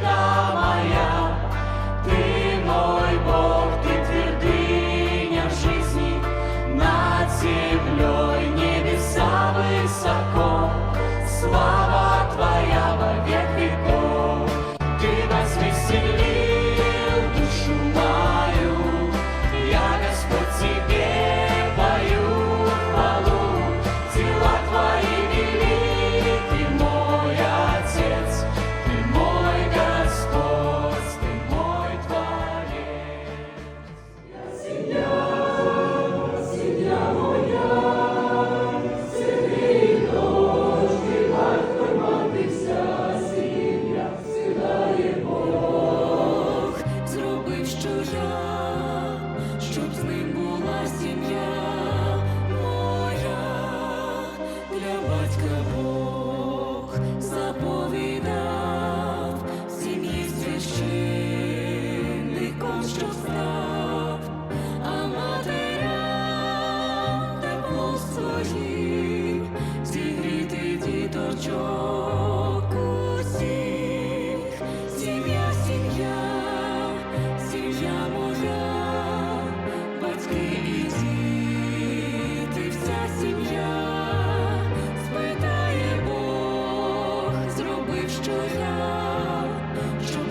Lord. я, щоб з ним була сім'я моя, для батька Бог заповідав сім'ї священником, що став, а матерям тепло своїм зігріти діточок. що я, щоб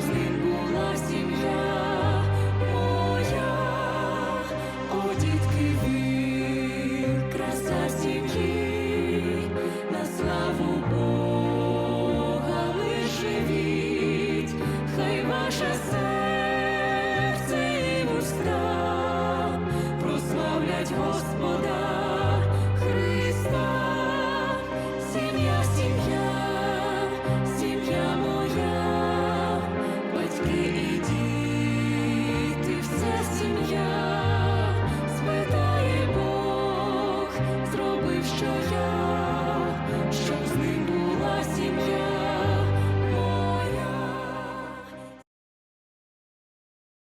моя, о дітки вір, краса сім'ї, на славу Бога ви хай ваша.